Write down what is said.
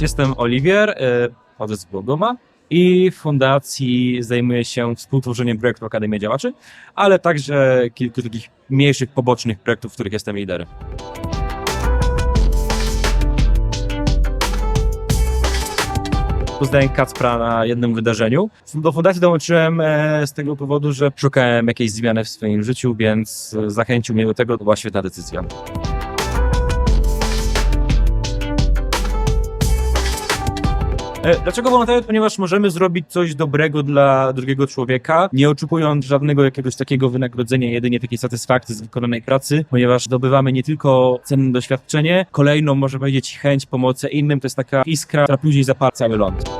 jestem Oliwier, e, chodzę z Głogoma i w fundacji zajmuję się współtworzeniem projektu Akademia Działaczy, ale także kilku takich mniejszych, pobocznych projektów, w których jestem liderem. Poznałem Kacpra na jednym wydarzeniu. Do fundacji dołączyłem e, z tego powodu, że szukałem jakiejś zmiany w swoim życiu, więc zachęcił mnie do tego. To była świetna decyzja. Dlaczego wolontariat? Ponieważ możemy zrobić coś dobrego dla drugiego człowieka, nie oczekując żadnego jakiegoś takiego wynagrodzenia, jedynie takiej satysfakcji z wykonanej pracy, ponieważ zdobywamy nie tylko cenne doświadczenie, kolejną, można powiedzieć, chęć pomocy innym, to jest taka iskra, która później zapala cały ląd.